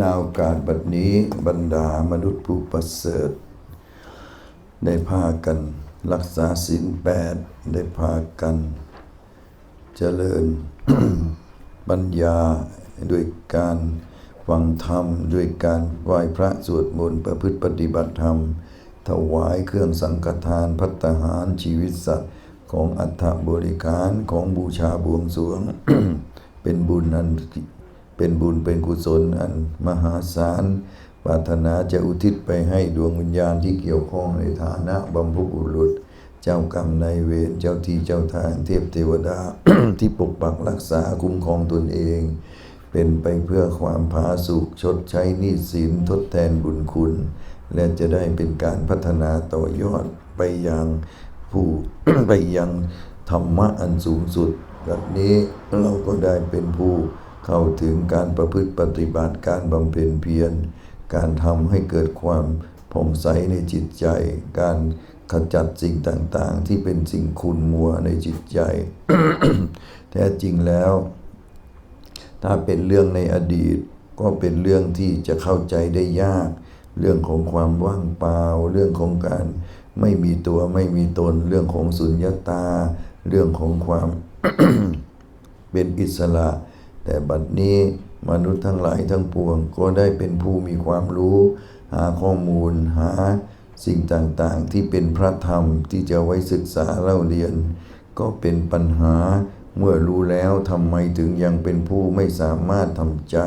นาวกาศบัดนี้บรรดามนุษย์ผู้ประเสริฐ ได้พากันรักษาศีลแปดได้พากันเจริญปัญญาด้วยการฟังธรรมด้วยการไหว้พระสวดมนต์ประพฤติปฏิบัติธรรม ถวายเครื่องสังฆทานพัตตาหารชีวิตสัตว์ของอัฐบริการของบูชาบวงสรวง เป็นบุญอัน เป็นบุญเป็นกุศลอันมหาศาลปรารถนาจะอุทิศไปให้ดวงวิญญาณที่เกี่ยวข้องในฐานะบัมพบุรุษ เจ้ากรรมนายเวรเจ้าที่เจ้าทางเทพเทวดาที่ปกปักรักษาคุ้มครองตนเอง เป็นไปเพื่อความผาสุกชดใช้หนี้สินทดแทนบุญคุณ และจะได้เป็นการพัฒนาต่อยอดไปยังผู้ไปยังธรรมะอันสูงสุดแบบนี้เราก็ได้เป็นผู้ เข้าถึงการประพฤติปฏิบัติการบำเพ็ญเพียร การทำให้เกิดความผ่องใสในจิตใจ การขจัดสิ่งต่างๆ ที่เป็นสิ่งขุ่นมัวในจิตใจ แท้จริงแล้ว ถ้าเป็นเรื่องในอดีต ก็เป็นเรื่องที่จะเข้าใจได้ยาก เรื่องของความว่างเปล่า เรื่องของการไม่มีตัวไม่มีตน เรื่องของสุญญตา เรื่องของความเป็นอิสระ แต่บัดนี้มนุษย์ทั้งหลายทั้งปวงก็ได้เป็นผู้มีความรู้ หาข้อมูลหาสิ่งต่างๆ ที่เป็นพระธรรมที่จะไว้ศึกษาเล่าเรียน ก็เป็นปัญหาเมื่อรู้แล้วทำไมถึงยังเป็นผู้ไม่สามารถทำใจ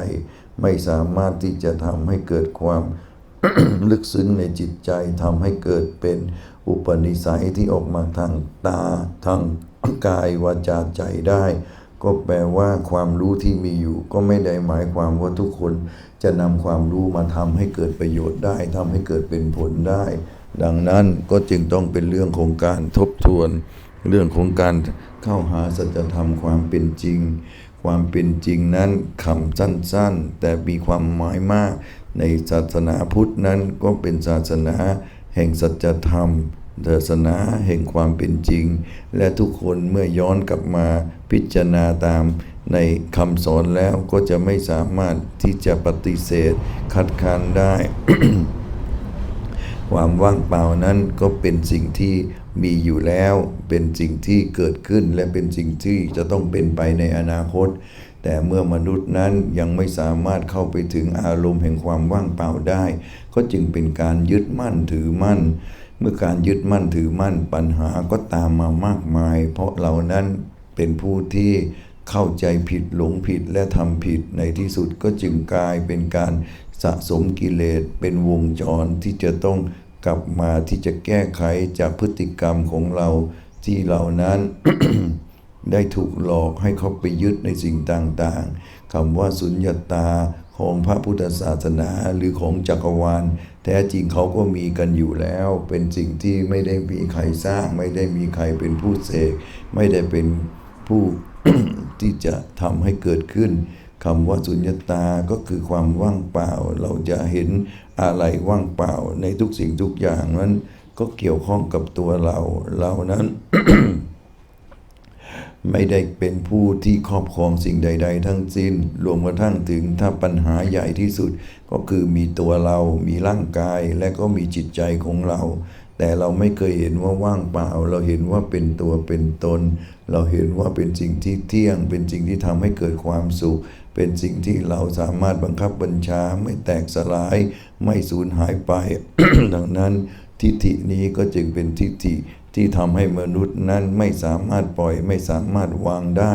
ไม่สามารถที่จะทำให้เกิดความลึกซึ้งในจิตใจทำให้เกิดเป็นอุปนิสัยที่ออกมาทางตาทางกายวาจาใจได้ ก็แปลว่าความรู้ที่มีอยู่ ก็ไม่ได้หมายความว่าทุกคนจะนำความรู้มาทำให้เกิดประโยชน์ได้ทำให้เกิดเป็นผลได้ ดังนั้นก็จึงต้องเป็นเรื่องของการทบทวน เรื่องของการเข้าหาสัจธรรมความเป็นจริง ความเป็นจริงนั้นคำสั้นๆ แต่มีความหมายมาก ในศาสนาพุทธนั้นก็เป็นศาสนาแห่งสัจธรรม ศาสนาแห่งความเป็นจริง และทุกคนเมื่อย้อนกลับมาพิจารณาตามในคำสอนแล้วก็จะไม่สามารถที่จะปฏิเสธคัดค้านได้ ความว่างเปล่านั้นก็เป็นสิ่งที่มีอยู่แล้ว เป็นสิ่งที่เกิดขึ้นและเป็นสิ่งที่จะต้องเป็นไปในอนาคต แต่เมื่อมนุษย์นั้นยังไม่สามารถเข้าไปถึงอารมณ์แห่งความว่างเปล่าได้ ก็จึงเป็นการยึดมั่นถือมั่น เมื่อการยึดมั่นถือมั่นปัญหาก็ตามมามากมาย เพราะเรานั้นเป็นผู้ที่เข้าใจผิดหลงผิดและทำผิดในที่สุดก็จึงกลายเป็นการสะสมกิเลสเป็นวงจรที่จะต้องกลับมาที่จะแก้ไขจากพฤติกรรมของเราที่เรานั้น ได้ถูกหลอกให้เขาไปยึดในสิ่งต่างๆคำว่าสุญญตาของพระพุทธศาสนาหรือของจักรวาล แท้จริงเขาก็มีกันอยู่แล้ว เป็นสิ่งที่ไม่ได้มีใครสร้าง ไม่ได้มีใครเป็นผู้เสกไม่ได้เป็นผู้ที่จะทำให้เกิดขึ้นคำว่าสุญญตาก็คือความว่างเปล่า เราจะเห็นอะไรว่างเปล่าในทุกสิ่งทุกอย่างนั้น ก็เกี่ยวข้องกับตัวเราเรานั้น ไม่ได้เป็นผู้ที่ครอบครองสิ่งใด ๆ ทั้งสิ้น รวมกระทั่งถึงถ้าปัญหาใหญ่ที่สุด ก็คือมีตัวเรา มีร่างกาย และก็มีจิตใจของเรา แต่เราไม่เคยเห็นว่าว่างเปล่า เราเห็นว่าเป็นตัวเป็นตน เราเห็นว่าเป็นสิ่งที่เที่ยง เป็นสิ่งที่ทำให้เกิดความสุข เป็นสิ่งที่เราสามารถบังคับบัญชา ไม่แตกสลาย ไม่สูญหายไป ดังนั้นทิฏฐินี้ก็จึงเป็นทิฏฐิ ที่ทำให้มนุษย์นั้นไม่สามารถปล่อยไม่สามารถวางได้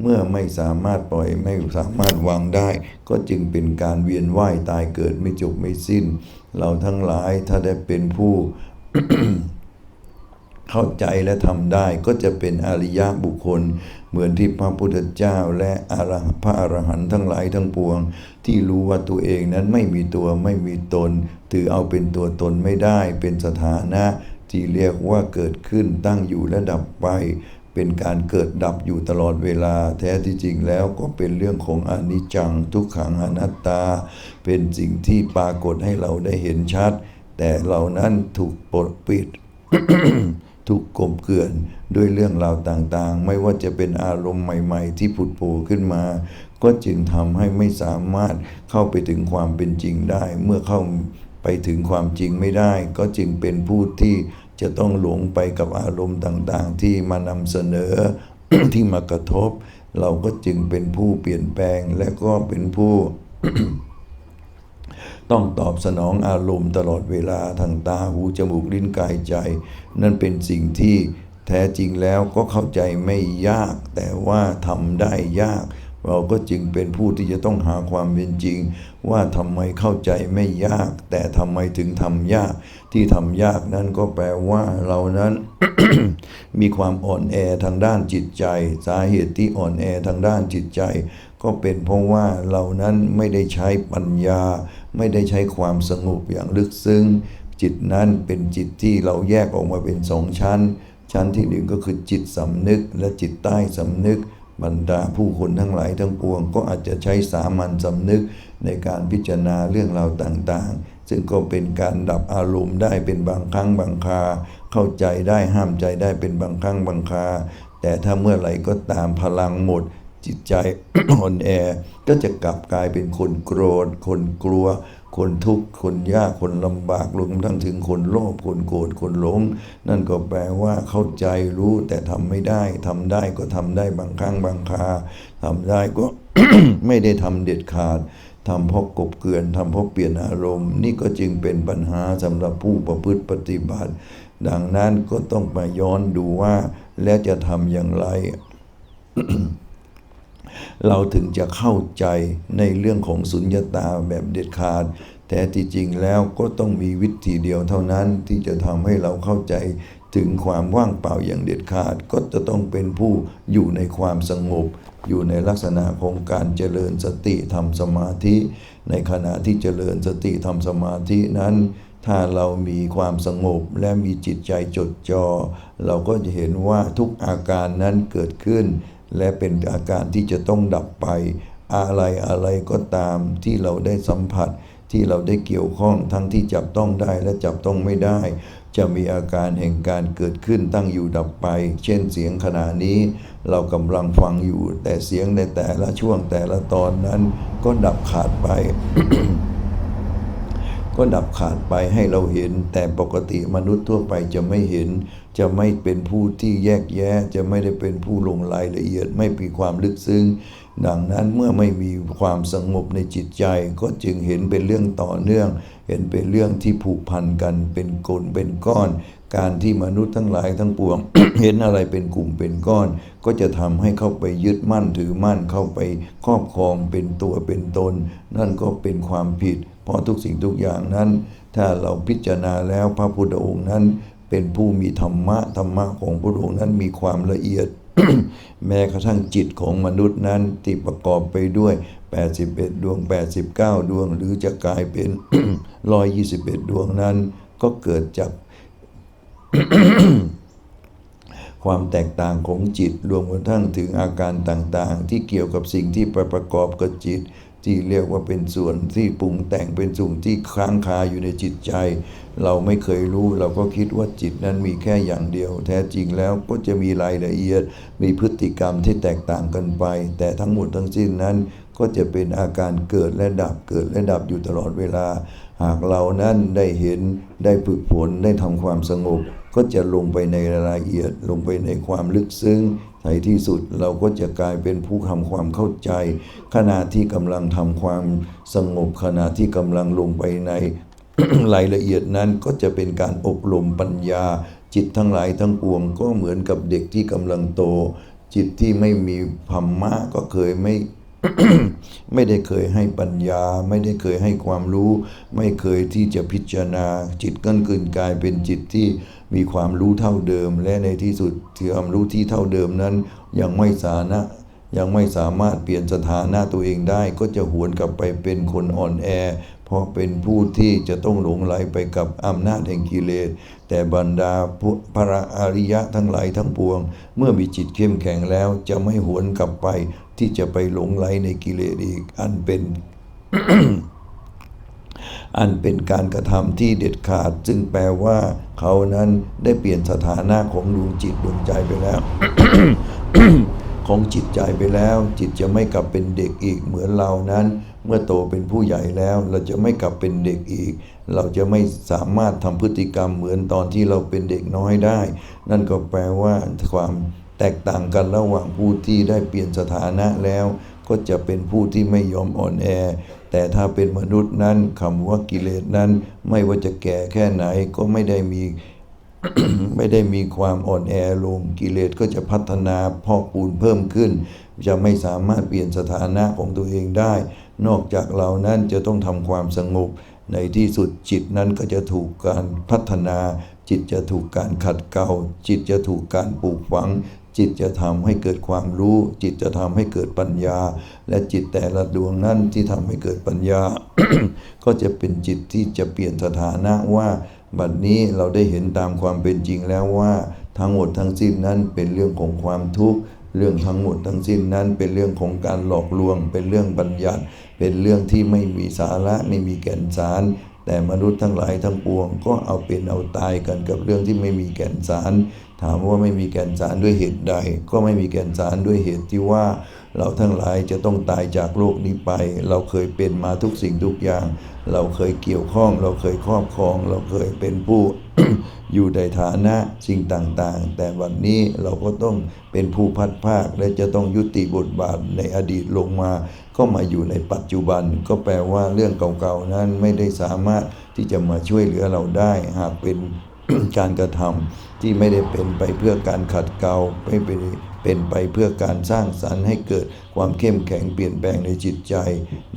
เมื่อไม่สามารถปล่อยไม่สามารถวางได้ ก็จึงเป็นการเวียนว่ายตายเกิดไม่จบไม่สิ้น เราทั้งหลายถ้าได้เป็นผู้เข้าใจและทำได้ก็จะเป็นอริยะบุคคล เหมือนที่พระพุทธเจ้าและอรพระอรหันต์ทั้งหลายทั้งปวง ที่รู้ว่าตัวเองนั้นไม่มีตัวไม่มีตน ถือเอาเป็นตัวตนไม่ได้เป็นสถานะ ที่เรียกว่าเกิดขึ้นตั้งอยู่และดับไป เป็นการเกิดดับอยู่ตลอดเวลา แท้ที่จริงแล้วก็เป็นเรื่องของอนิจจังทุกขังอนัตตา เป็นสิ่งที่ปรากฏให้เราได้เห็นชัด แต่เหล่านั้นถูกปกปิดถูกกลบเกลื่อนด้วยเรื่องราวต่างๆ ไม่ว่าจะเป็นอารมณ์ใหม่ ๆ ที่ผุดโผล่ขึ้นมา ก็จึงทำให้ไม่สามารถเข้าไปถึงความเป็นจริงได้ เมื่อเข้า ไปถึงความจริงไม่ได้ ก็จึงเป็นผู้ที่จะต้องหลงไปกับอารมณ์ต่างๆ ที่มานำเสนอที่มากระทบ เราก็จึงเป็นผู้เปลี่ยนแปลงและก็เป็นผู้ ต้องตอบสนองอารมณ์ตลอดเวลาทางตาหูจมูกลิ้นกายใจ นั่นเป็นสิ่งที่แท้จริงแล้วก็เข้าใจไม่ยาก แต่ว่าทำได้ยาก เราก็จึงเป็นผู้ที่จะต้องหาความเป็นจริง ว่าทำไมเข้าใจไม่ยาก แต่ทำไมถึงทำยาก ที่ทำยากนั้นก็แปลว่าเรานั้น มีความอ่อนแอทางด้านจิตใจ สาเหตุที่อ่อนแอทางด้านจิตใจ ก็เป็นเพราะว่าเรานั้นไม่ได้ใช้ปัญญา ไม่ได้ใช้ความสงบอย่างลึกซึ้ง จิตนั้นเป็นจิตที่เราแยกออกมาเป็นสองชั้น ชั้นที่หนึ่งก็คือจิตสำนึกและจิตใต้สำนึก บรรดาผู้คนทั้งหลายทั้งปวง ก็อาจจะใช้สามัญสำนึกในการพิจารณาเรื่องราวต่างๆ ซึ่งก็เป็นการดับอารมณ์ได้เป็นบางครั้งบางคา เข้าใจได้ห้ามใจได้เป็นบางครั้งบางคา แต่ถ้าเมื่อไหร่ก็ตามพลังหมดจิตใจอ่อนแอ ก็จะกลับกลายเป็นคนโกรธ คนกลัว คนทุกข์คนยากคนลำบากรวมทั้งถึงคนโลภคนโกรธคนหลง นั่นก็แปลว่าเข้าใจรู้แต่ทำไม่ได้ทำได้ก็ทำได้บางครั้งบางคาทำได้ก็ไม่ได้ทำเด็ดขาดทำเพราะกบเกลื่อนทำเพราะเปลี่ยนอารมณ์ นี่ก็จึงเป็นปัญหาสำหรับผู้ประพฤติปฏิบัติ ดังนั้นก็ต้องมาย้อนดูว่า แล้วจะทำอย่างไร เราถึงจะเข้าใจในเรื่องของสุญญตาแบบเด็ดขาด แต่ที่จริงแล้วก็ต้องมีวิธีเดียวเท่านั้นที่จะทำให้เราเข้าใจถึงความว่างเปล่าอย่างเด็ดขาด ก็จะต้องเป็นผู้อยู่ในความสงบ อยู่ในลักษณะของการเจริญสติทำสมาธิ ในขณะที่เจริญสติทำสมาธินั้นถ้าเรามีความสงบและมีจิตใจจดจอ่อเราก็จะเห็นว่าทุกอาการนั้นเกิดขึ้น และเป็นอาการที่จะต้องดับไป อะไรอะไรก็ตามที่เราได้สัมผัสที่เราได้เกี่ยวข้องทั้งที่จับต้องได้และจับต้องไม่ได้ จะมีอาการแห่งการเกิดขึ้นตั้งอยู่ดับไป เช่นเสียงขณะนี้ เรากำลังฟังอยู่ แต่เสียงในแต่ละช่วงแต่ละตอนนั้น ก็ดับขาดไป ก็ดับขาดไปให้เราเห็น แต่ปกติมนุษย์ทั่วไปจะไม่เห็น จะไม่เป็นผู้ที่แยกแยะ จะไม่ได้เป็นผู้ลงรายละเอียด ไม่มีความลึกซึ้ง ดังนั้นเมื่อไม่มีความสงบในจิตใจ ก็จึงเห็นเป็นเรื่องต่อเนื่อง เห็นเป็นเรื่องที่ผูกพันกัน เป็นกลเป็นก้อน การที่มนุษย์ทั้งหลายทั้งปวง เห็นอะไรเป็นกลุ่มเป็นก้อน ก็จะทำให้เข้าไปยึดมั่นถือมั่นเข้าไปครอบครองเป็นตัวเป็นตน นั่นก็เป็นความผิด เพราะทุกสิ่งทุกอย่างนั้น ถ้าเราพิจารณาแล้วพระพุทธองค์นั้น เป็นผู้มีธรรมะ ธรรมะของพระองค์นั้นมีความละเอียด แม้กระทั่งจิตของมนุษย์นั้นที่ประกอบไปด้วย 81 ดวง 89 ดวง หรือจะกลายเป็น 121 ดวงนั้น ก็เกิดจากความแตกต่างของจิตรวมกระทั่งถึงอาการต่างๆ ที่เกี่ยวกับสิ่งที่ไปประกอบกับจิต ที่เรียกว่าเป็นส่วนที่ปรุงแต่งเป็นส่วนที่ค้างคาอยู่ในจิตใจ เราไม่เคยรู้เราก็คิดว่าจิตนั้นมีแค่อย่างเดียว แท้จริงแล้วก็จะมีรายละเอียด มีพฤติกรรมที่แตกต่างกันไป แต่ทั้งหมดทั้งสิ้นนั้น ก็จะเป็นอาการเกิดและดับเกิดและดับอยู่ตลอดเวลา หากเรานั้นได้เห็นได้ฝึกฝนได้ทำความสงบ ก็จะลงไปในรายละเอียดลงไปในความลึกซึ้ง ในที่สุดเราก็จะกลายเป็นผู้ทำความเข้าใจ ขณะที่กำลังทำความสงบขณะที่กำลังลงไปในรายละเอียดนั้นก็จะเป็นการอบรมปัญญา จิตทั้งหลายทั้งปวงก็เหมือนกับเด็กที่กำลังโต จิตที่ไม่มีธรรมะก็เคยไม่ไม่ได้เคยให้ปัญญา ไม่ได้เคยให้ความรู้ ไม่เคยที่จะพิจารณา จิตก็เกินกลายเป็นจิตที่ มีความรู้เท่าเดิม และในที่สุดที่ความรู้ที่เท่าเดิมนั้น ยังไม่สานะยังไม่สามารถเปลี่ยนสถานะตัวเองได้ ก็จะหวนกลับไปเป็นคนอ่อนแอ เพราะเป็นผู้ที่จะต้องหลงไหลไปกับอำนาจแห่งกิเลส แต่บรรดาผู้พระอริยะทั้งหลายทั้งปวง เมื่อมีจิตเข้มแข็งแล้วจะไม่หวนกลับไป ที่จะไปหลงไหลในกิเลสอีกอันเป็น อันเป็นการกระทำที่เด็ดขาด ซึ่งแปลว่า เขานั้นได้เปลี่ยนสถานะของดวงจิตดวงใจไปแล้ว ของจิตใจไปแล้ว จิตจะไม่กลับเป็นเด็กอีกเหมือนเรานั้น เมื่อโตเป็นผู้ใหญ่แล้ว เราจะไม่กลับเป็นเด็กอีก เราจะไม่สามารถทำพฤติกรรมเหมือนตอนที่เราเป็นเด็กน้อยได้ นั่นก็แปลว่าความแตกต่างกันระหว่างผู้ที่ได้เปลี่ยนสถานะแล้ว ก็จะเป็นผู้ที่ไม่ยอมอ่อนแอ แต่ถ้าเป็นมนุษย์นั้นคำว่ากิเลสนั้น ไม่ว่าจะแก่แค่ไหนก็ไม่ได้มีไม่ได้มีความอ่อนแอลงกิเลสก็จะพัฒนาพอกปูนเพิ่มขึ้น จะไม่สามารถเปลี่ยนสถานะของตัวเองได้ นอกจากเรานั้นจะต้องทำความสงบ ในที่สุดจิตนั้นก็จะถูกการพัฒนา จิตจะถูกการขัดเกลาจิตจะถูกการปลูกฝัง จิตจะทำให้เกิดความรู้ จิตจะทำให้เกิดปัญญา และจิตแต่ละดวงนั้นที่ทำให้เกิดปัญญา ก็จะเป็นจิตที่จะเปลี่ยนสถานะว่า บัดนี้เราได้เห็นตามความเป็นจริงแล้วว่า ทั้งหมดทั้งสิ้นนั้นเป็นเรื่องของความทุกข์เรื่องทั้งหมดทั้งสิ้นนั้นเป็นเรื่องของการหลอกลวง เป็นเรื่องบัญญัติ เป็นเรื่องที่ไม่มีสาระไม่มีแก่นสาร แต่มนุษย์ทั้งหลายทั้งปวง ก็เอาเป็นเอาตายกันกับเรื่องที่ไม่มีแก่นสาร ถามว่าไม่มีแก่นสารด้วยเหตุใด ก็ไม่มีแก่นสารด้วยเหตุที่ว่าเราทั้งหลายจะต้องตายจากโลกนี้ไป เราเคยเป็นมาทุกสิ่งทุกอย่าง เราเคยเกี่ยวข้อง เราเคยครอบครอง เราเคยเป็นผู้ อยู่ในฐานะสิ่งต่างๆ แต่วันนี้เราก็ต้องเป็นผู้พัดภาค และจะต้องยุติบทบาทในอดีตลงมา ก็มาอยู่ในปัจจุบัน ก็แปลว่าเรื่องเก่าๆนั้นไม่ได้สามารถที่จะมาช่วยเหลือเราได้หากเป็น การกระทำที่ไม่ได้เป็นไปเพื่อการขัดเกลาไม่เป็นเป็นไปเพื่อการสร้างสรรค์ให้เกิดความเข้มแข็งเปลี่ยนแปลงในจิตใจ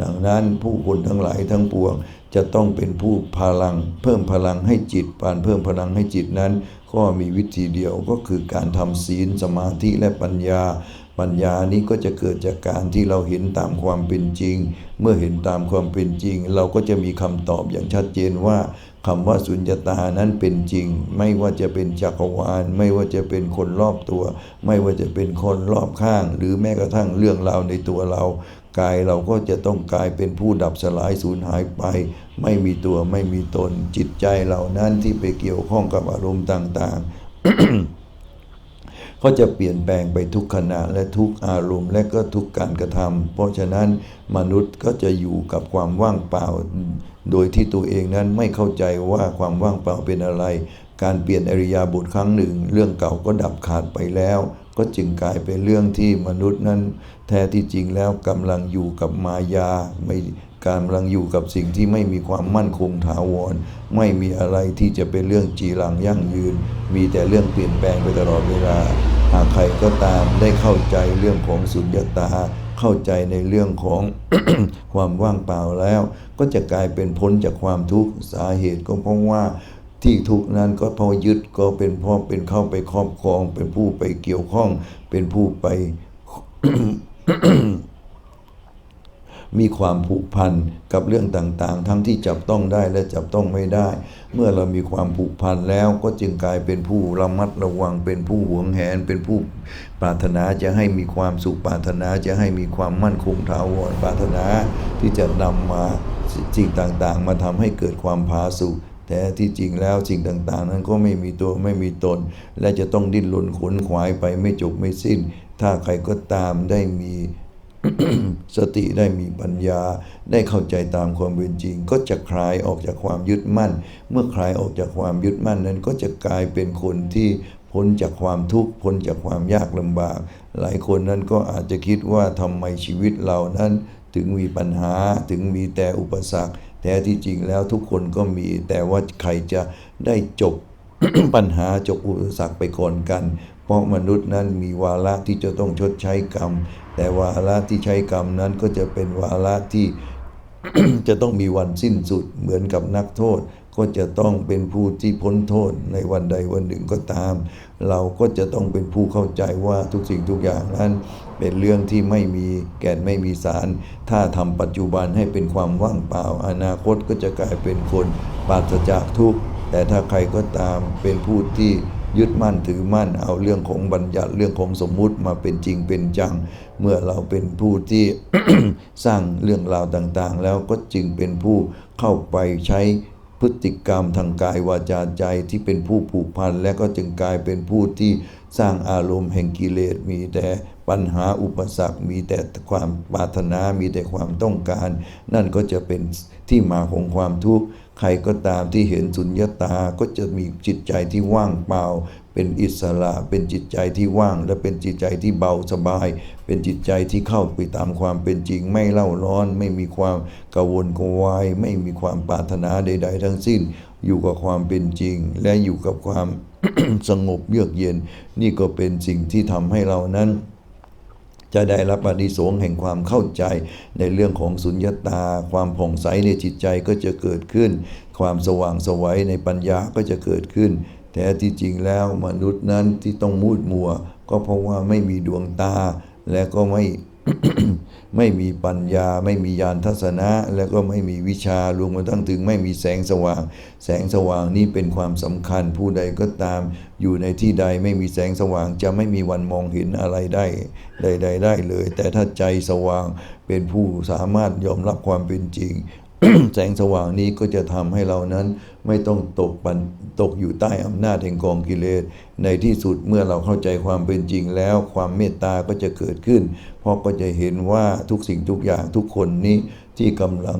ดังนั้นผู้คนทั้งหลายทั้งปวง จะต้องเป็นผู้พลัง เพิ่มพลังให้จิตปานเพิ่มพลังให้จิตนั้น ก็มีวิธีเดียวก็คือการทำศีลสมาธิและปัญญา ปัญญานี้ก็จะเกิดจากการที่เราเห็นตามความเป็นจริง เมื่อเห็นตามความเป็นจริง เราก็จะมีคำตอบอย่างชัดเจนว่า คำว่าสุญญตานั้นเป็นจริง ไม่ว่าจะเป็นจักรวาล ไม่ว่าจะเป็นคนรอบตัว ไม่ว่าจะเป็นคนรอบข้าง หรือแม้กระทั่งเรื่องราวในตัวเรา กายเราก็จะต้องกลายเป็นผู้ดับสลายสูญหายไป ไม่มีตัวไม่มีตนจิตใจเหล่านั้นที่ไปเกี่ยวข้องกับอารมณ์ต่างๆ ก็จะเปลี่ยนแปลงไปทุกขณะและทุกอารมณ์และก็ทุกการกระทำเพราะฉะนั้นมนุษย์ก็จะอยู่กับความว่างเปล่า โดยที่ตัวเองนั้นไม่เข้าใจว่าความว่างเปล่าเป็นอะไร การเปลี่ยนอริยาบทครั้งหนึ่ง เรื่องเก่าก็ดับขาดไปแล้ว ก็จึงกลายเป็นเรื่องที่มนุษย์นั้น แท้ที่จริงแล้วกำลังอยู่กับมายาไม่กำลังอยู่กับสิ่งที่ไม่มีความมั่นคงถาวร ไม่มีอะไรที่จะเป็นเรื่องจีรังยั่งยืน มีแต่เรื่องเปลี่ยนแปลงไปตลอดเวลา หากใครก็ตามได้เข้าใจเรื่องของสุญญตา เข้าใจในเรื่องของ ความว่างเปล่าแล้ว ก็จะกลายเป็นพ้นจากความทุกข์สาเหตุก็เพราะว่าที่ทุกข์นั้นก็พอยึดก็เป็นพ่อเป็นเข้าไปครอบครอง เป็นผู้ไปเกี่ยวข้อง เป็นผู้ไป มีความผูกพันกับเรื่องต่างๆ ทั้งที่จับต้องได้และจับต้องไม่ได้ เมื่อเรามีความผูกพันแล้วก็จึงกลายเป็นผู้ระมัดระวัง เป็นผู้หวงแหน เป็นผู้ปรารถนาจะให้มีความสุขปรารถนาจะให้มีความมั่นคงถาวรปรารถนาที่จะนำมาสิ่งต่างๆ มาทำให้เกิดความผาสุกแต่ที่จริงแล้วสิ่งต่างๆ นั้นก็ไม่มีตัวไม่มีตน และจะต้องดิ้นรนขนขวายไปไม่จบไม่สิ้น ถ้าใครก็ตามได้มี สติได้มีปัญญาได้เข้าใจตามความเป็นจริง ก็จะคลายออกจากความยึดมั่น เมื่อคลายออกจากความยึดมั่นนั้นก็จะกลายเป็นคนที่พ้นจากความทุกข์พ้นจากความยากลำบาก หลายคนนั้นก็อาจจะคิดว่าทำไมชีวิตเรานั้นถึงมีปัญหาถึงมีแต่อุปสรรคแต่ที่จริงแล้วทุกคนก็มีแต่ว่าใครจะได้จบปัญหาจบอุปสรรคไปก่อนกัน เพราะมนุษย์นั้นมีวาระที่จะต้องชดใช้กรรม แต่วาระที่ใช้กรรมนั้นก็จะเป็นวาระที่จะต้องมีวันสิ้นสุดเหมือนกับนักโทษ ก็จะต้องเป็นผู้ที่พ้นโทษในวันใดวันหนึ่งก็ตาม เราก็จะต้องเป็นผู้เข้าใจว่าทุกสิ่งทุกอย่างนั้น เป็นเรื่องที่ไม่มีแก่นไม่มีสาร ถ้าทำปัจจุบันให้เป็นความว่างเปล่า อนาคตก็จะกลายเป็นคนปราศจากทุกข์แต่ถ้าใครก็ตามเป็นผู้ที่ ยึดมั่นถือมั่นเอาเรื่องของบัญญัติเรื่องของสมมุติมาเป็นจริงเป็นจัง เมื่อเราเป็นผู้ที่สร้างเรื่องราวต่างๆ แล้วก็จึงเป็นผู้เข้าไปใช้พฤติกรรมทางกายวาจาใจที่เป็นผู้ผูกพันและก็จึงกลายเป็นผู้ที่สร้างอารมณ์แห่งกิเลสมีแต่ปัญหาอุปสรรค มีแต่ความปรารถนา มีแต่ความต้องการ นั่นก็จะเป็นที่มาของความทุกข์ ใครก็ตามที่เห็นสุญญตาก็จะมีจิตใจที่ว่างเปล่า เป็นอิสระ เป็นจิตใจที่ว่าง และเป็นจิตใจที่เบาสบาย เป็นจิตใจที่เข้าไปตามความเป็นจริง ไม่เล่าร้อน ไม่มีความกังวลกวาย ไม่มีความปรารถนาใด ๆ ทั้งสิ้น อยู่กับความเป็นจริง และอยู่กับความสงบเยือกเย็น นี่ก็เป็นสิ่งที่ทำให้เรานั้น จะได้รับอานิสงส์แห่งความเข้าใจ ในเรื่องของสุญญตา ความผ่องใสในจิตใจก็จะเกิดขึ้น ความสว่างสวัยในปัญญาก็จะเกิดขึ้นแต่ที่จริงแล้วมนุษย์นั้นที่ต้องมูดมัว ก็เพราะว่าไม่มีดวงตาและก็ไม่ ไม่มีปัญญา ไม่มีญาณทัศนะ และก็ไม่มีวิชารวมมาทั้งถึงไม่มีแสงสว่าง แสงสว่างนี้เป็นความสำคัญผู้ใดก็ตาม อยู่ในที่ใดไม่มีแสงสว่างจะไม่มีวันมองเห็นอะไรได้ใดๆได้เลย แต่ถ้าใจสว่างเป็นผู้สามารถยอมรับความเป็นจริง แสงสว่างนี้ก็จะทำให้เรานั้นไม่ต้องตกปัน ตกอยู่ใต้อำนาจแห่งกองกิเลส ในที่สุดเมื่อเราเข้าใจความเป็นจริงแล้ว ความเมตตาก็จะเกิดขึ้น เพราะก็จะเห็นว่าทุกสิ่งทุกอย่างทุกคนนี้ที่กำลัง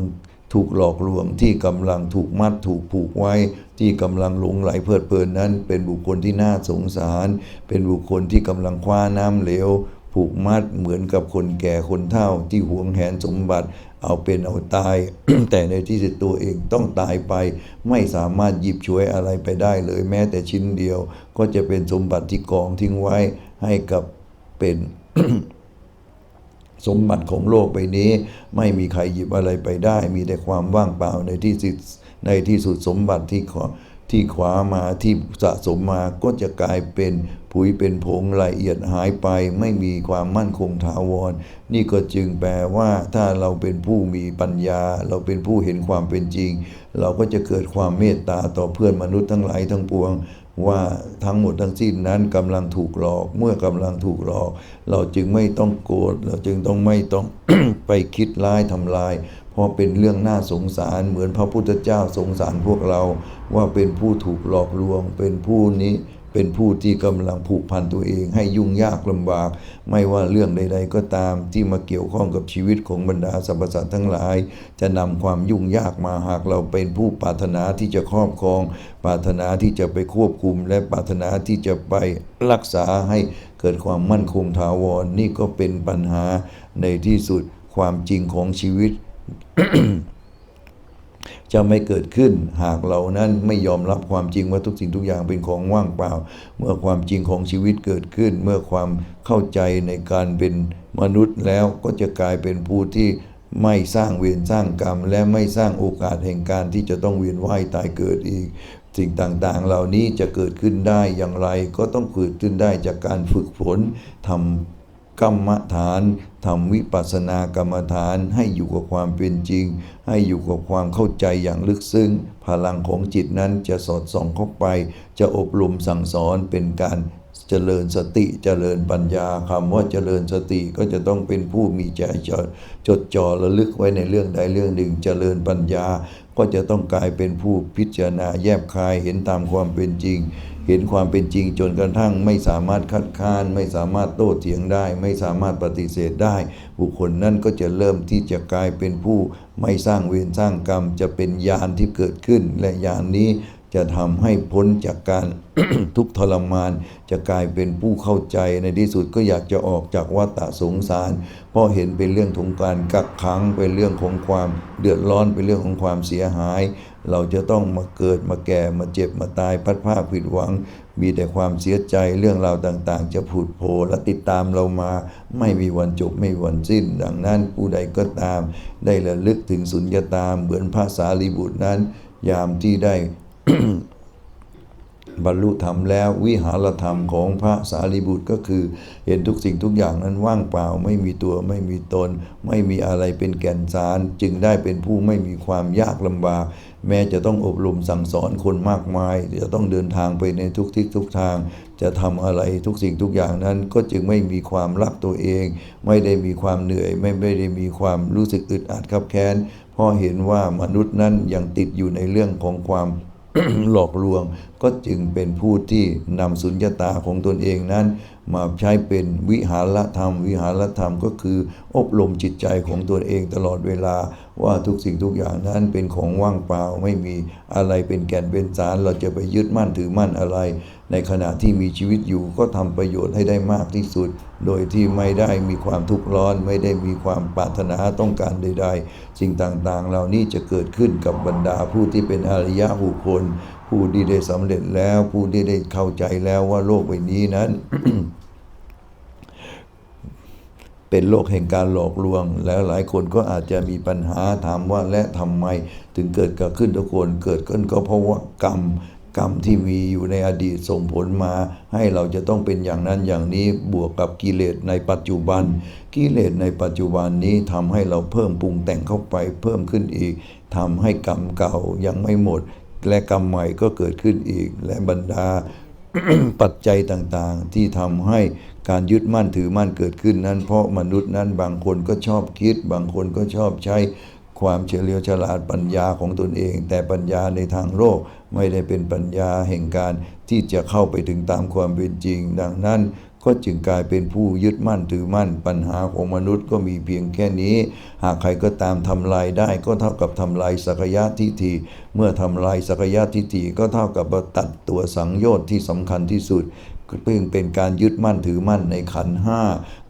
ถูกหลอกลวงที่กำลังถูกมัดถูกผูกไว้ ที่กำลังหลงไหลเพลิดเพลินนั้น เป็นบุคคลที่น่าสงสาร เป็นบุคคลที่กำลังคว้าน้ำเหลว ผูกมัดเหมือนกับคนแก่คนเฒ่าที่หวงแหนสมบัติเอาเป็นเอาตาย แต่ในที่สุดตัวเองต้องตายไป ไม่สามารถหยิบฉวยอะไรไปได้เลยแม้แต่ชิ้นเดียว ก็จะเป็นสมบัติที่กองทิ้งไว้ให้กับเป็นสมบัติของโลกใบนี้ ไม่มีใครหยิบอะไรไปได้ มีแต่ความว่างเปล่าในที่สุดในที่สุดสมบัติที่ขอ ที่ขวามาที่สะสมมาก็จะกลายเป็นผุยเป็นผงละเอียดหายไป ไม่มีความมั่นคงถาวร นี่ก็จึงแปลว่าถ้าเราเป็นผู้มีปัญญา เราเป็นผู้เห็นความเป็นจริง เราก็จะเกิดความเมตตาต่อเพื่อนมนุษย์ทั้งหลายทั้งปวง ว่าทั้งหมดทั้งสิ้นนั้นกำลังถูกหลอกเมื่อกำลังถูกหลอก เราจึงไม่ต้องโกรธเราจึงต้องไม่ต้องไปคิดร้ายทำลาย เพราะเป็นเรื่องน่าสงสารเหมือนพระพุทธเจ้าสงสารพวกเราว่าเป็นผู้ถูกหลอกลวง เป็นผู้นี้ เป็นผู้ที่กำลังผูกพันตัวเอง ให้ยุ่งยากลำบาก ไม่ว่าเรื่องใด ๆ ก็ตามที่มาเกี่ยวข้องกับชีวิตของบรรดาสรรพสัตว์ทั้งหลาย จะนำความยุ่งยากมาหากเราเป็นผู้ปรารถนาที่จะครอบครอง ปรารถนาที่จะไปควบคุม และปรารถนาที่จะไปรักษาให้เกิดความมั่นคงถาวรนี่ก็เป็นปัญหาในที่สุดความจริงของชีวิต จะไม่เกิดขึ้น หากเรานั้นไม่ยอมรับความจริงว่าทุกสิ่งทุกอย่างเป็นของว่างเปล่า เมื่อความจริงของชีวิตเกิดขึ้น เมื่อความเข้าใจในการเป็นมนุษย์แล้วก็จะกลายเป็นผู้ที่ไม่สร้างเวรสร้างกรรม และไม่สร้างโอกาสแห่งการที่จะต้องเวียนว่ายตายเกิดอีก สิ่งต่างๆ เหล่านี้จะเกิดขึ้นได้อย่างไรก็ต้องเกิดขึ้นได้จากการฝึกฝนทำ กรรมฐานทำวิปัสสนากรรมฐานให้อยู่กับความเป็นจริง ให้อยู่กับความเข้าใจอย่างลึกซึ้ง พลังของจิตนั้นจะสอดส่องเข้าไป จะอบรมสั่งสอนเป็นการเจริญสติเจริญปัญญาคำว่าเจริญสติก็จะต้องเป็นผู้มีใจจดจดจ่อระลึกไว้ในเรื่องใดเรื่องหนึ่ง เจริญปัญญา ก็จะต้องกลายเป็นผู้พิจารณาแยบคายเห็นตามความเป็นจริง เห็นความเป็นจริงจนกระทั่งไม่สามารถคัดค้าน ไม่สามารถโต้เถียงได้ ไม่สามารถปฏิเสธได้ บุคคลนั้นก็จะเริ่มที่จะกลายเป็นผู้ไม่สร้างเวรสร้างกรรม จะเป็นญาณที่เกิดขึ้น และญาณนี้ จะทำให้พ้นจากการทุกทรมาน จะกลายเป็นผู้เข้าใจในที่สุดก็อยากจะออกจากวัฏสงสาร เพราะเห็นเป็นเรื่องของการกักขังเป็นเรื่องของความเดือดร้อนเป็นเรื่องของความเสียหาย เราจะต้องมาเกิดมาแก่มาเจ็บมาตายพัดภาผิดหวัง มีแต่ความเสียใจเรื่องราวต่างๆ จะผุดโผล่และติดตามเรามา ไม่มีวันจบไม่มีวันสิ้น ดังนั้นผู้ใดก็ตาม ได้ระลึกถึงสุญญตาเหมือนพระสารีบุตรนั้น ยามที่ได้ บรรลุธรรมแล้ววิหารธรรมของพระสารีบุตรก็คือ เห็นทุกสิ่งทุกอย่างนั้นว่างเปล่าไม่มีตัวไม่มีตน ไม่มีอะไรเป็นแก่นสาร จึงได้เป็นผู้ไม่มีความยากลำบาก แม้จะต้องอบรมสั่งสอนคนมากมาย จะต้องเดินทางไปในทุกทิศทุกทาง จะทำอะไรทุกสิ่งทุกอย่างนั้นก็จึงไม่มีความรักตัวเอง ไม่ได้มีความเหนื่อยไม่ไม่ได้มีความรู้สึกอึดอัดขับแค้นเพราะเห็นว่ามนุษย์นั้นยังติดอยู่ในเรื่องของความ หลอกลวง ก็จึงเป็นผู้ที่นำสุญญตาของตนเองนั้น มาใช้เป็นวิหารธรรม วิหารธรรมก็คือ อบรมจิตใจของตนเองตลอดเวลา ว่าทุกสิ่งทุกอย่างนั้นเป็นของว่างเปล่าไม่มีอะไรเป็นแก่นเป็นสารเราจะไปยึดมั่นถือมั่นอะไร ในขณะที่มีชีวิตอยู่ก็ทำประโยชน์ให้ได้มากที่สุด โดยที่ไม่ได้มีความทุกข์ร้อน ไม่ได้มีความปรารถนาต้องการใด ๆ สิ่งต่างๆ เหล่านี้จะเกิดขึ้นกับบรรดาผู้ที่เป็นอริยะบุคคล ผู้ที่ได้สำเร็จแล้ว ผู้ที่ได้เข้าใจแล้วว่าโลกใบนี้นั้นเป็นโลกแห่งการหลอกลวง แล้วหลายคนก็อาจจะมีปัญหาถามว่าและทำไม ถึงเกิดกับขึ้นทุกคนเกิดขึ้นก็เพราะว่ากรรม กรรมที่มีอยู่ในอดีตส่งผลมา ให้เราจะต้องเป็นอย่างนั้นอย่างนี้บวกกับกิเลสในปัจจุบัน กิเลสในปัจจุบันนี้ทำให้เราเพิ่มปรุงแต่งเข้าไปเพิ่มขึ้นอีกทำให้กรรมเก่ายังไม่หมด และกรรมใหม่ก็เกิดขึ้นอีก และบรรดาปัจจัยต่างๆ ที่ทำให้การยึดมั่นถือมั่นเกิดขึ้นนั้น เพราะมนุษย์นั้นบางคนก็ชอบคิด บางคนก็ชอบใช้ ความเฉลียวฉลาดปัญญาของตนเอง แต่ปัญญาในทางโลกไม่ได้เป็นปัญญาแห่งการที่จะเข้าไปถึงตามความเป็นจริง ดังนั้นก็จึงกลายเป็นผู้ยึดมั่นถือมั่น ปัญหาของมนุษย์ก็มีเพียงแค่นี้ หากใครก็ตามทำลายได้ก็เท่ากับทำลายสักยะทิฏฐิเมื่อทำลายสักยะทิฏฐิก็เท่ากับตัดตัวสังโยชน์ที่สำคัญที่สุดเพิ่งเป็นการยึดมั่นถือมั่นในขันห้า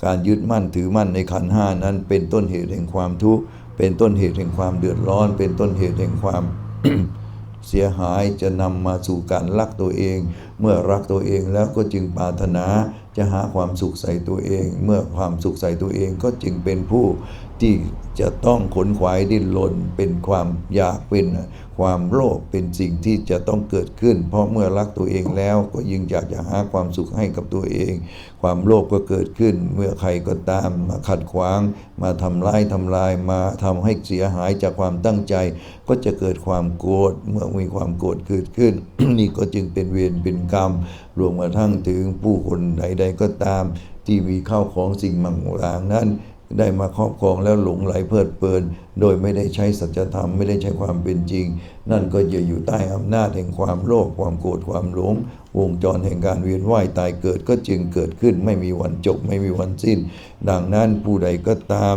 การยึดมั่นถือมั่นในขันห้านั้นเป็นต้นเหตุแห่งความทุกข์ เป็นต้นเหตุแห่งความเดือดร้อน เป็นต้นเหตุแห่งความเสียหายจะนำมาสู่การรักตัวเอง เมื่อรักตัวเองแล้วก็จึงปรารถนาจะหาความสุขใส่ตัวเอง เมื่อความสุขใส่ตัวเองก็จึงเป็นผู้ ที่จะต้องขนขวายดิ้นรนเป็นความอยากเป็นความโลภเป็นสิ่งที่จะต้องเกิดขึ้น เพราะเมื่อรักตัวเองแล้วก็ยิ่งอยากจะหาความสุขให้กับตัวเอง ความโลภก็เกิดขึ้น เมื่อใครก็ตามมาขัดขวาง มาทำร้ายทำลายมาทำให้เสียหายจากความตั้งใจ ก็จะเกิดความโกรธเมื่อมีความโกรธเกิดขึ้น นี่ก็จึงเป็นเวรเป็นกรรม รวมกระทั่งถึงผู้คนใดๆก็ตาม ที่มีข้าวของสิ่งมังต่างนั้น ได้มาครอบครองแล้วหลงไหลเพลิดเพลิน โดยไม่ได้ใช้สัจธรรมไม่ได้ใช้ความเป็นจริง นั่นก็จะอยู่ใต้อำนาจแห่งความโลภความโกรธความหลง วงจรแห่งการเวียนว่ายตายเกิดก็จึงเกิดขึ้นไม่มีวันจบไม่มีวันสิ้น ดังนั้นผู้ใดก็ตาม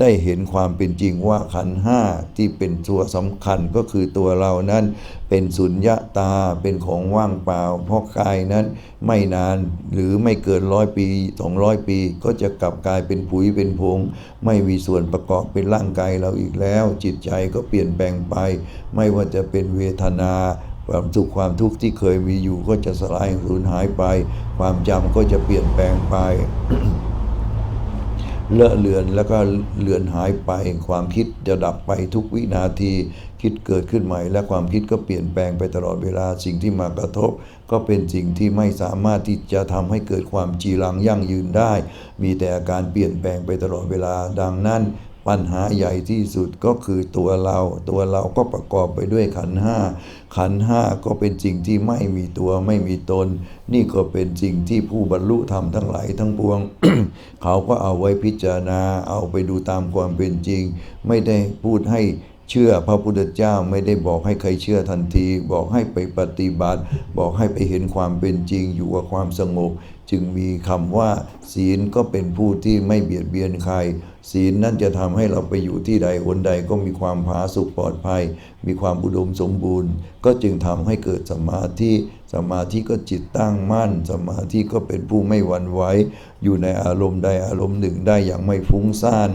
ได้เห็นความเป็นจริงว่าขันห้าที่เป็นตัวสำคัญก็คือตัวเรานั้น เป็นสุญญาตาเป็นของว่างเปล่า เพราะกายนั้นไม่นานหรือไม่เกินร้อยปีสองร้อยปี ก็จะกลับกลายเป็นผุยเป็นผงไม่มีส่วนประกอบเป็นร่างกายเราอีกแล้ว จิตใจก็เปลี่ยนแปลงไปไม่ว่าจะเป็นเวทนา ความสุขความทุกข์ที่เคยมีอยู่ก็จะสลายสูญหายไป ความจำก็จะเปลี่ยนแปลงไปเลอะเลือนแล้วก็เลือนหายไป ความคิดจะดับไปทุกวินาที คิดเกิดขึ้นใหม่ และความคิดก็เปลี่ยนแปลงไปตลอดเวลาสิ่งที่มากระทบ ก็เป็นสิ่งที่ไม่สามารถที่จะทำให้เกิดความจีรังยั่งยืนได้ มีแต่อาการเปลี่ยนแปลงไปตลอดเวลาดังนั้น ปัญหาใหญ่ที่สุดก็คือตัวเรา ตัวเราก็ประกอบไปด้วยขันห้า ขันห้าก็เป็นสิ่งที่ไม่มีตัวไม่มีตน นี่ก็เป็นสิ่งที่ผู้บรรลุธรรมทั้งหลายทั้งปวง เขาก็เอาไว้พิจารณา เอาไปดูตามความเป็นจริง ไม่ได้พูดให้เชื่อพระพุทธเจ้าไม่ได้บอกให้ใครเชื่อทันที บอกให้ไปปฏิบัติ บอกให้ไปเห็นความเป็นจริงอยู่กับความสงบ จึงมีคำว่า ศีลก็เป็นผู้ที่ไม่เบียดเบียนใคร ศีลนั่นจะทำให้เราไปอยู่ที่ใดหนใดก็มีความผาสุกปลอดภัย มีความอุดมสมบูรณ์ ก็จึงทำให้เกิดสมาธิสมาธิก็จิตตั้งมั่น สมาธิก็เป็นผู้ไม่หวั่นไหวอยู่ในอารมณ์ใดอารมณ์หนึ่งได้อย่างไม่ฟุ้งซ่าน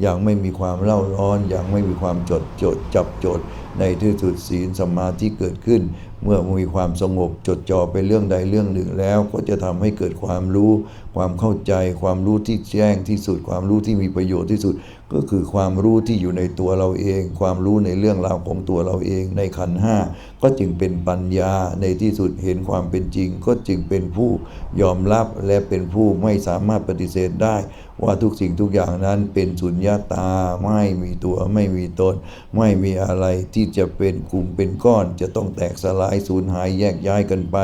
อย่างไม่มีความเล่าร้อน อย่างไม่มีความจดจดจับจด ในที่สุดศีลสมาธิเกิดขึ้น เมื่อมีความสงบจดจ่อไปเรื่องใดเรื่องหนึ่งแล้ว ก็จะทำให้เกิดความรู้ ความเข้าใจ ความรู้ที่แจ้งที่สุด ความรู้ที่มีประโยชน์ที่สุด ก็คือความรู้ที่อยู่ในตัวเราเอง ความรู้ในเรื่องราวของตัวเราเองในขันห้าก็จึงเป็นปัญญาในที่สุดเห็นความเป็นจริง ก็จึงเป็นผู้ยอมรับและเป็นผู้ไม่สามารถปฏิเสธได้ ว่าทุกสิ่งทุกอย่างนั้นเป็นสุญญาตาไม่มีตัวไม่มีตน ไม่มีอะไรที่จะเป็นกลุ่มเป็นก้อน จะต้องแตกสลายสูญหายแยกย้ายกันไป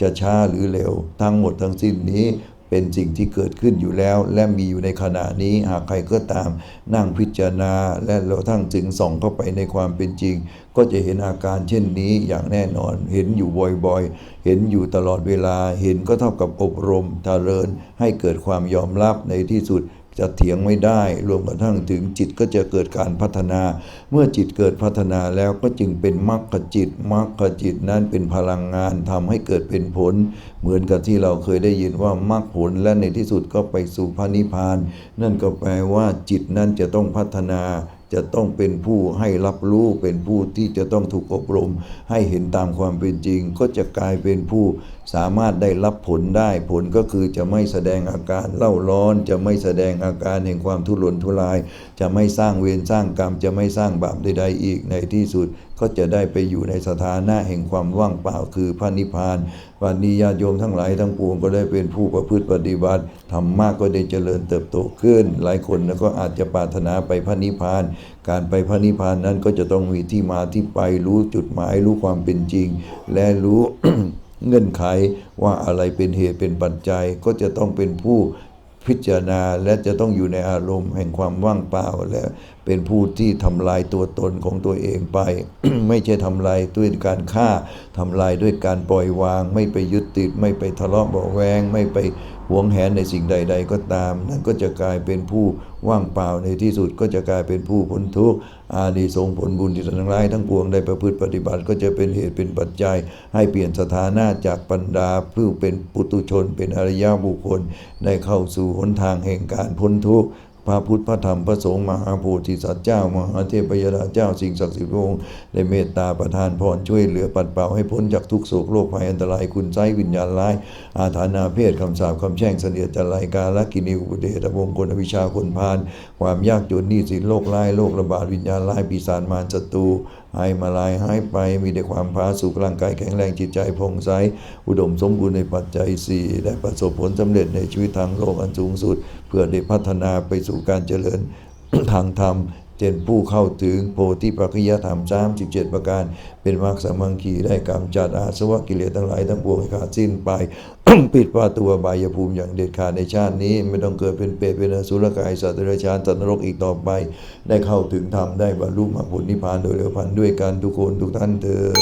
จะช้าหรือเร็ว ทั้งหมดทั้งสิ้นนี้ เป็นสิ่งที่เกิดขึ้นอยู่แล้ว และมีอยู่ในขณะนี้หากใครก็ตามนั่งพิจารณา และเราทั้งถึงส่องเข้าไปในความเป็นจริง ก็จะเห็นอาการเช่นนี้อย่างแน่นอนเห็นอยู่บ่อยๆ เห็นอยู่ตลอดเวลาเห็นก็เท่ากับอบรมทาเรินให้เกิดความยอมรับในที่สุด จะเถียงไม่ได้ รวมกระทั่งถึงจิตก็จะเกิดการพัฒนา เมื่อจิตเกิดพัฒนาแล้วก็จึงเป็นมรรคจิตมรรคจิตนั้นเป็นพลังงานทำให้เกิดเป็นผล เหมือนกับที่เราเคยได้ยินว่ามรรคผลและในที่สุดก็ไปสู่พระนิพพาน นั่นก็แปลว่าจิตนั้นจะต้องพัฒนาจะต้องเป็นผู้ให้รับรู้เป็นผู้ที่จะต้องถูกอบรม ให้เห็นตามความเป็นจริง ก็จะกลายเป็นผู้ สามารถได้รับผลได้ผลก็คือจะไม่แสดงอาการเล่าร้อน จะไม่แสดงอาการแห่งความทุรนทุราย จะไม่สร้างเวรสร้างกรรม จะไม่สร้างบาปใดๆอีกในที่สุด ก็จะได้ไปอยู่ในสถานะแห่งความว่างเปล่าคือพระนิพพานวันนี้ญาติโยมทั้งหลายทั้งปวงก็ได้เป็นผู้ประพฤติปฏิบัติธรรมะก็ได้เจริญเติบโตขึ้น หลายคนก็อาจจะปรารถนาไปพระนิพพาน การไปพระนิพพานนั้นก็จะต้องมีที่มาที่ไปรู้จุดหมายรู้ความเป็นจริง และรู้ เงื่อนไขว่าอะไรเป็นเหตุเป็นปัจจัยก็จะต้องเป็นผู้พิจารณาและจะต้องอยู่ในอารมณ์แห่งความว่างเปล่าและเป็นผู้ที่ทำลายตัวตนของตัวเองไป ไม่ใช่ทำลายด้วยการฆ่าทำลายด้วยการปล่อยวาง ไม่ไปยึดติด ไม่ไปทะเลาะเบาแวงไม่ไป หวงแหนในสิ่งใด ๆ ก็ตาม นั่นก็จะกลายเป็นผู้ว่างเปล่าในที่สุดก็จะกลายเป็นผู้พ้นทุกข์อาดีทรงผลบุญที่ทั้งหลายทั้งปวงได้ประพฤติปฏิบัติก็จะเป็นเหตุเป็นปัจจัย ให้เปลี่ยนสถานะจากปัญดาผู้เป็นปุตุชน เป็นอริยบุคคลได้เข้าสู่หนทางแห่งการพ้นทุกข์ พระพุทธพระธรรมพระสงฆ์มหาโพธิสัตว์เจ้า มหาเทพยดาเจ้าสิ่งศักดิ์สิทธิ์พระองค์ได้เมตตาประทานพรช่วยเหลือปัดเป่าให้พ้นจากทุกโศกโรคภัยอันตรายคุณไส้วิญญาณร้าย อาถานาเพศคำสาปคำแช่งเสนียดจันไรกาลกินีอุปเดชวงคนอวิชาคนพาน ความยากจนนี่สินโรคร้ายโรคระบาดวิญญาณร้ายปีศาจมารศัตรู หายมาลายหายไปมีแต่ความพาสุขร่างกายแข็งแรงจิตใจผ่องใสอุดมสมบูรณ์ในปัจจัยสี่ได้ประสบผลสำเร็จในชีวิตทางโลกอันสูงสุด เพื่อได้พัฒนาไปสู่การเจริญทางธรรม เจนผู้เข้าถึงโพธิปัจจยธรรม37ประการ เป็นมรรคสามังคีได้กำจัดอาสวะกิเลสทั้งหลายทั้งปวงให้ขาดสิ้นไป ปิดประตูอบายภูมิอย่างเด็ดขาดในชาตินี้ ไม่ต้องเกิดเป็นเปรตเป็นอสุรกายสัตว์เดรัจฉานสัตว์นรกอีกต่อไป ได้เข้าถึงธรรมได้บรรลุมรรคผลนิพพานโดยเร็วพลันด้วยกันทุกคนทุกท่านเถิด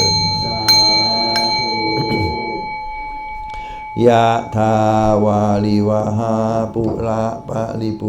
ยะทาวาลิวหาปุระปะริปุ